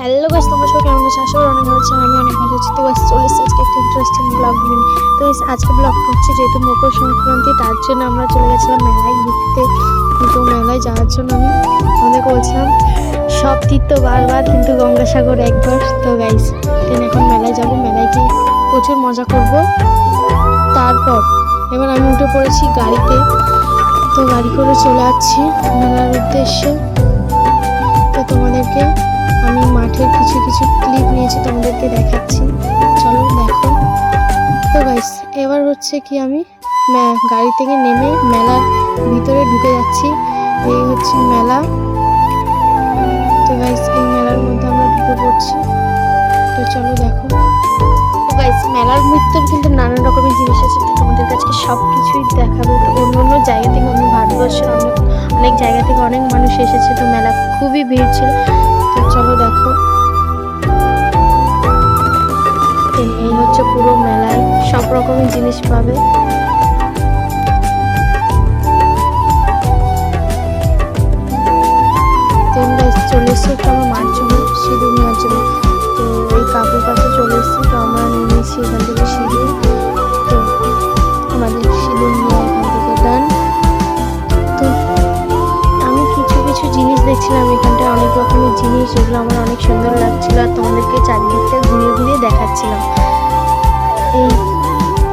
Hello guys তোমরা সবাই কেমন আছো? আসলে অনেক ভালো আমি অনেক ভালো আছি। তো গাইস চলে এসেছি আজকে একটা ইন্টারেস্টিং ব্লগ নিয়ে। তো আজকে ব্লগ হচ্ছে যেহেতু মকর সংক্রান্তি, তার জন্য আমরা চলে গেছিলাম মেলায় ঘুরতে। তো মেলায় যাওয়ার জন্য আমি আমাদেরকে বলছিলাম, সব তীর্থ বারবার, কিন্তু গঙ্গাসাগর একবার। তো গাইস দেন এখন মেলায় যাব, মেলায় গিয়ে প্রচুর মজা করব। তারপর, এবার আমি উঠে পড়েছি গাড়িতে। তো গাড়ি করে চলে যাচ্ছি মেলার উদ্দেশ্যে। তো তোমাদেরকে মাঠের কিছু কিছু ক্লিপ নিয়েছি তোমাদেরকে দেখাচ্ছি। চলো দেখো। তো গাইস এবার হচ্ছে কি আমি গাড়ি থেকে নেমে মেলার ভিতরে ঢুকে যাচ্ছি। এই হচ্ছে মেলা। তো গাইস এই মেলার মধ্যে আমরা ঢুকে পড়ছি। তো চলো দেখো। গাইস মেলার মধ্যে কিন্তু নানান রকমের জিনিস আছে। তোমাদের কাছে সব কিছুই দেখাবো। তো অন্য অন্য জায়গা থেকে ভারতবর্ষের অনেক অনেক জায়গা থেকে অনেক মানুষ এসেছে, তো মেলা খুবই ভিড় ছিল। তো চলো দেখো। এই হচ্ছে পুরো মেলায় সব রকমের জিনিস পাবে। তো চলে এসেছি একটু আমার মার জন্য, সিঁদুর নেওয়ার জন্য। তো এই কাকুর কাছে চলে এসেছি, তো আমরা নিয়ে নিয়েছি এখান থেকে। যেগুলো আমার অনেক সুন্দর লাগছিল আর তোমাদেরকে চারদিকটা ঘুরিয়ে ঘুরিয়ে দেখাচ্ছিলাম। এই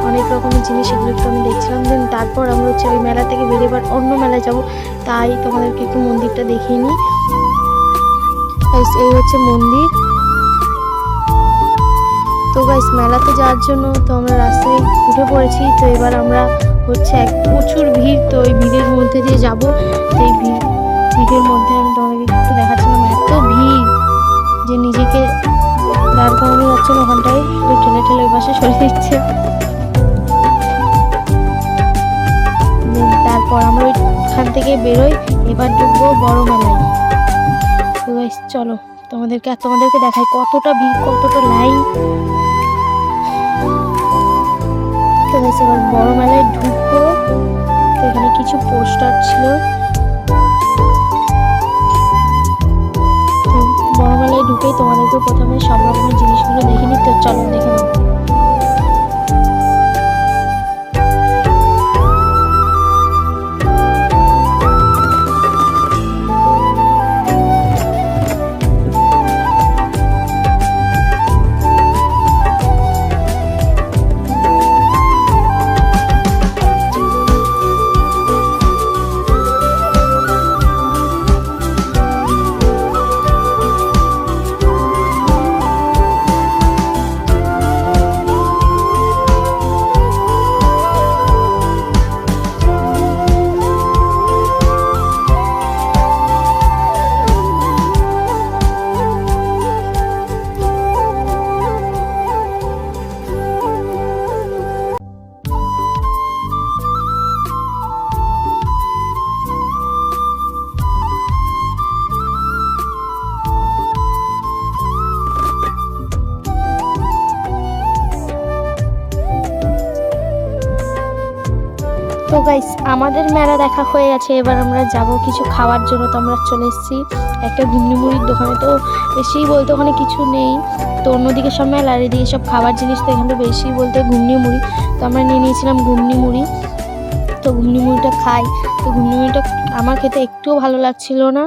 অনেক রকমের জিনিস এগুলো একটু আমি দেখছিলাম। দেন তারপর আমরা হচ্ছে ওই মেলা থেকে বেরিয়ে এবার অন্য মেলায় যাব। তাই তোমাদেরকে একটু মন্দিরটা দেখিয়ে নিই। এই হচ্ছে মন্দির। তো গাইস মেলাতে যাওয়ার জন্য তো আমরা রাস্তায় উঠে পড়েছি। তো এবার আমরা হচ্ছে এক প্রচুর ভিড়। তো এই ভিড়ের মধ্যে দিয়ে যাব। এই ভিড়, ভিড়ের মধ্যে ওখানটায় শুধু ঠেলে ঠেলে ওই পাশে সরে দিচ্ছে তারপর আমরা ওইখান থেকে বেরোই, এবার ঢুকবো বড় মেলায়। তো চলো, তোমাদেরকে আর তোমাদেরকে দেখাই কতটা ভিড়, কতটা লাইন। তো এবার বড় মেলায় ঢুকবো। এখানে কিছু পোস্টার ছিল। তোমাদেরকে প্রথমে সব রকমের জিনিসগুলো দেখে নিতে চলো দেখে নাও। তো গাইস আমাদের মেলা দেখা হয়ে গেছে। এবার আমরা যাব কিছু খাওয়ার জন্য। তো আমরা চলে এসেছি একটা ঘুমনি মুড়ির দোকানে। তো বেশি বলতে ওখানে কিছু নেই। তো অন্যদিকে সব মেলা আর এদিকে সব খাবার জিনিস তো এখানে বেশি বলতে ঘুমনি মুড়ি। তো আমরা নিয়ে নিয়েছিলাম ঘুমনি মুড়ি। তো ঘুমনি মুড়িটা খাই। তো ঘুমনি মুড়িটা আমার খেতে একটুও ভালো লাগছিল না।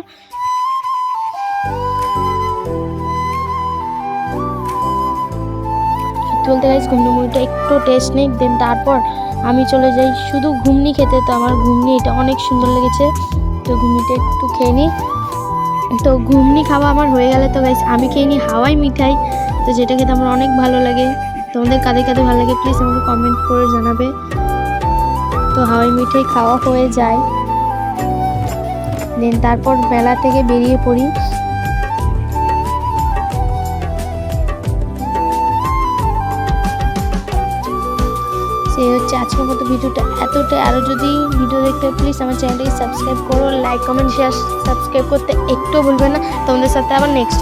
বলতে গাইস ঘুগনি মুড়িটা একটু টেস্ট নেই দেন তারপর আমি চলে যাই। শুধু ঘুমনি খেতে, তো আমার ঘুমনি এটা অনেক সুন্দর লেগেছে। তো ঘুমনিটা একটু খেয়ে নিই। তো ঘুগনি খাওয়া আমার হয়ে গেলে তো গাইস আমি খেয়ে নিই হাওয়াই মিঠাই। তো যেটা খেতে আমার অনেক ভালো লাগে। তোমাদের কাদের কাদের ভালো লাগে প্লিজ আমাকে কমেন্ট করে জানাবে। তো হাওয়াই মিঠাই খাওয়া হয়ে যায়। দেন তারপর মেলা থেকে বেরিয়ে পড়ি। সেই হচ্ছে আজকের মতো ভিডিওটা এতটাই। আরও যদি ভিডিও দেখতে প্লিজ আমার চ্যানেলটাকে সাবস্ক্রাইব করো লাইক কমেন্ট শেয়ার সাবস্ক্রাইব করতে একটু ভুলবে না। তোমাদের সাথে আবার নেক্সট